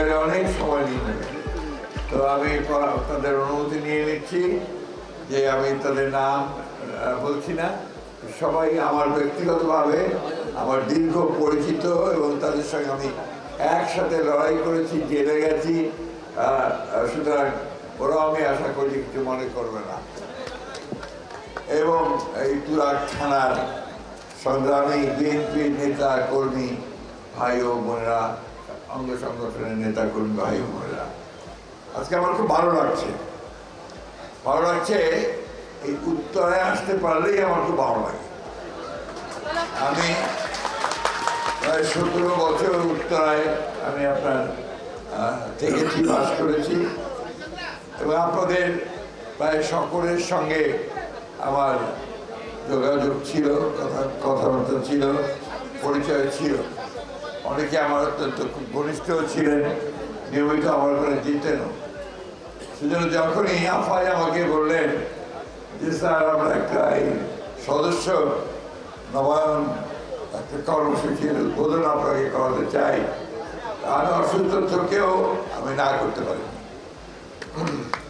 অনেক সময় নিয়ে তো আমি তাদের অনুমতি নিয়ে নিচ্ছি যে আমি তাদের নাম বলছি না। সবাই আমার ব্যক্তিগতভাবে আমার দীর্ঘ পরিচিত এবং তাদের সঙ্গে আমি একসাথে লড়াই করেছি, জেলে গেছি। সুতরাং ওরাও আমি আশা করি কিছু মনে করবে না। এবং এই তুরাগ থানার সংগ্রামী বিএনপি নেতা, কর্মী, ভাই ও বোনেরা অঙ্গ সংগঠনের নেতা কর্মী ভাই বোনেরা আজকে আমার খুব ভালো লাগছে। ভালো লাগছে, এই উত্তরে আসতে পারলেই আমার খুব ভালো লাগে। আমি প্রায় সতেরো বছর উত্তরায় আমি আপনার থেকেছি বাস করেছি। এবং আপনাদের প্রায় সকলের সঙ্গে আমার যোগাযোগ ছিল, কথা, কথাবার্তা ছিল, পরিচয় ছিল। অনেকে আমার অত্যন্ত খুব ঘনিষ্ঠ ছিলেন, নিয়মিত আমার করে যেতেনও। সেজন্য যখনই আফাই আমাকে বললেন যে, স্যার, আমরা একটা এই সদস্য নবায়ন একটা কর্মসূচির উদ্বোধন আপনাকে করাতে চাই। আমি অসুস্থ থেকেও আমি না করতে পারি।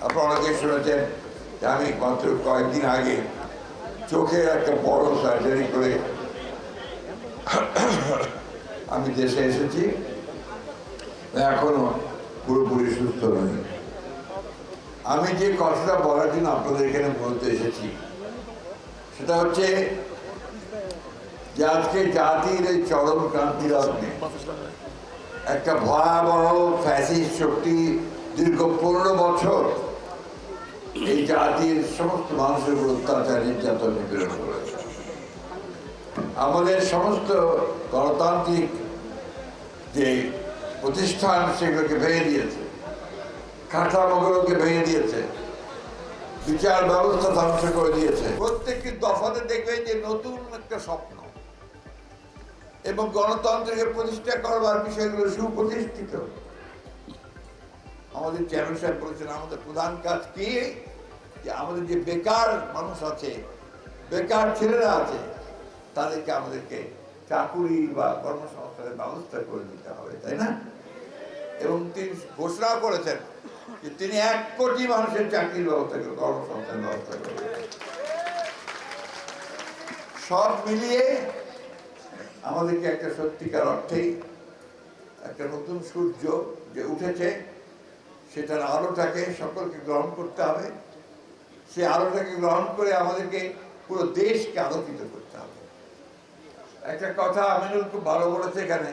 আপনারা অনেকে শুনেছেন যে, আমি মাত্র কয়েকদিন আগে চোখের একটা বড় সার্জারি করে আমি দেশে এসেছি, এখনও পুরোপুরি সুস্থ নই। আমি যে কথাটা বলার জন্য আপনাদের এখানে বলতে এসেছি, সেটা হচ্ছে যে আজকে জাতির এই চরম ক্রান্তি লগ্নে একটা ভয়াবহ ফ্যাসিস্ট শক্তি দীর্ঘ পনেরো বছর এই জাতির সমস্ত মানুষের উপর অত্যাচার, নির্যাতন নিপীড়ন করেছে। আমাদের সমস্ত গণতান্ত্রিক যে প্রতিষ্ঠান, সেগুলোকে ভেঙে দিয়েছে। কাঠামোগুলোকে ভেঙে দিয়েছে। বিচার ব্যবস্থা ধ্বংস করে দিয়েছে। প্রত্যেকটি দফাতে দেখবে যে নতুন একটা স্বপ্ন। এবং গণতন্ত্রকে প্রতিষ্ঠা করবার বিষয়গুলো সুপ্রতিষ্ঠিত। আমাদের চেয়ারম্যান সাহেব বলেছেন, আমাদের প্রধান কাজ কি? যে আমাদের যে বেকার মানুষ আছে, বেকার ছেলেরা আছে তাদেরকে আমাদেরকে চাকুরি বা কর্মসংস্থানের ব্যবস্থা করে দিতে হবে, তাই না? এবং তিনি ঘোষণা করেছেন যে তিনি এক কোটি মানুষের চাকরির ব্যবস্থা করবেন, কর্মসংস্থানের ব্যবস্থা করবেন। সব মিলিয়ে আমাদেরকে একটা সত্যিকার অর্থেই একটা নতুন সূর্য যে উঠেছে, সেটার আলোটাকে সকলকে গ্রহণ করতে হবে। সে আলোটাকে গ্রহণ করে আমাদেরকে পুরো দেশকে আলোকিত করতে হবে। একটা কথা আমিনুল খুব ভালো বলেছে এখানে।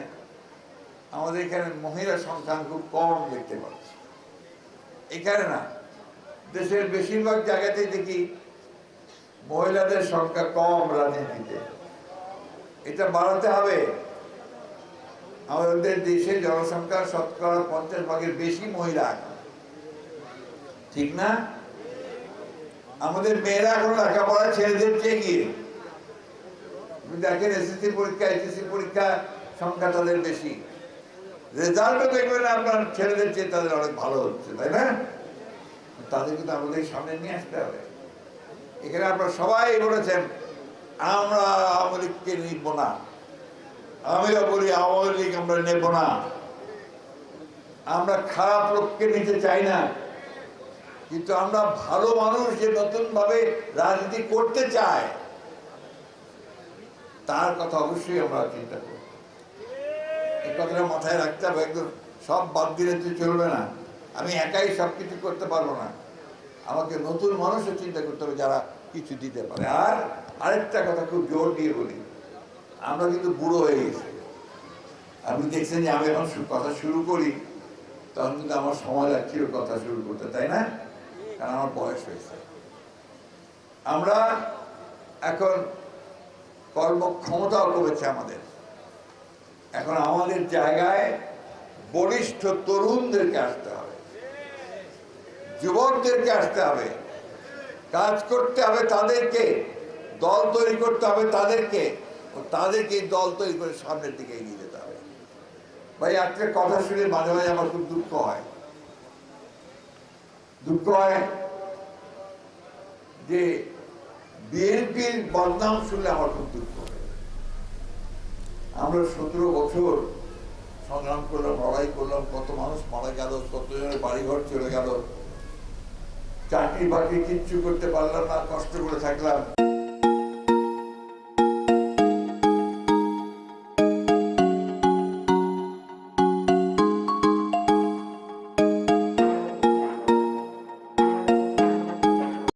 আমাদের এখানে মহিলা সংখ্যা খুব কম দেখতে পাচ্ছি। এখানে না, দেশের বেশিরভাগ জায়গাতেই দেখি মহিলাদের সংখ্যা কম রাজনীতিতে। এটা বাড়াতে হবে। আমাদের দেশে জনসংখ্যার শতকরা পঞ্চাশ ভাগের বেশি মহিলা ঠিক না? আমাদের মেয়েরা এখন লেখাপড়া ছেলেদের চেয়ে গিয়ে দেখেন এসএসসি পরীক্ষা এসএসসি পরীক্ষা সংখ্যা তাদের বেশি। রেজাল্টও দেখবেন আপনার ছেলেদের চেয়ে তাদের অনেক ভালো হচ্ছে, তাই না? তাদের কিন্তু আমাদের সামনে নিয়ে আসতে হবে। এখানে আপনারা সবাই বলেছেন, আমরা আওয়ামী লীগকে নিব না। আমিও বলি, আওয়ামী লীগ আমরা নেব না। আমরা খারাপ লোককে নিতে চাই না। কিন্তু আমরা ভালো মানুষ যে নতুন ভাবে রাজনীতি করতে চায় তার কথা অবশ্যই আমরা চিন্তা করি। এই কথাটা মাথায় রাখতে হবে, একদম সব বাদ দিলে তো চলবে না। আমি একাই সব কিছু করতে পারব না। আমাকে নতুন মানুষও চিন্তা করতে হবে যারা কিছু দিতে পারে। আর আরেকটা কথা খুব জোর দিয়ে বলি, আমরা কিন্তু বুড়ো হয়ে গেছি। আপনি দেখছেন যে আমি এখন কথা শুরু করি, তখন কিন্তু আমার সময় লাগছিল কথা শুরু করতে, তাই না? কারণ আমার বয়স হয়েছে। আমরা এখন কর্মক্ষমতাও কমেছে আমাদের। এখন আমাদের জায়গায় বলিষ্ঠ তরুণদেরকে আসতে হবে। যুবকদেরকে আসতে হবে। কাজ করতে হবে তাদেরকে, দল তৈরি করতে হবে তাদেরকে। তাদেরকে দল তৈরি করে সামনের দিকে এগিয়ে যেতে হবে। ভাই, আজকে কথা শুনে মাঝে মাঝে আমার খুব দুঃখ হয়। দুঃখ হয় যে বিএনপির বদনাম শুনলে আমার খুব দুঃখ আমরা সতেরো বছর সংগ্রাম করলাম, লড়াই করলাম, কত মানুষ মারা গেল, কতজনের বাড়িঘর চলে গেল। চাকরি বাকরি কিচ্ছু করতে পারলাম না, কষ্ট করে থাকলাম।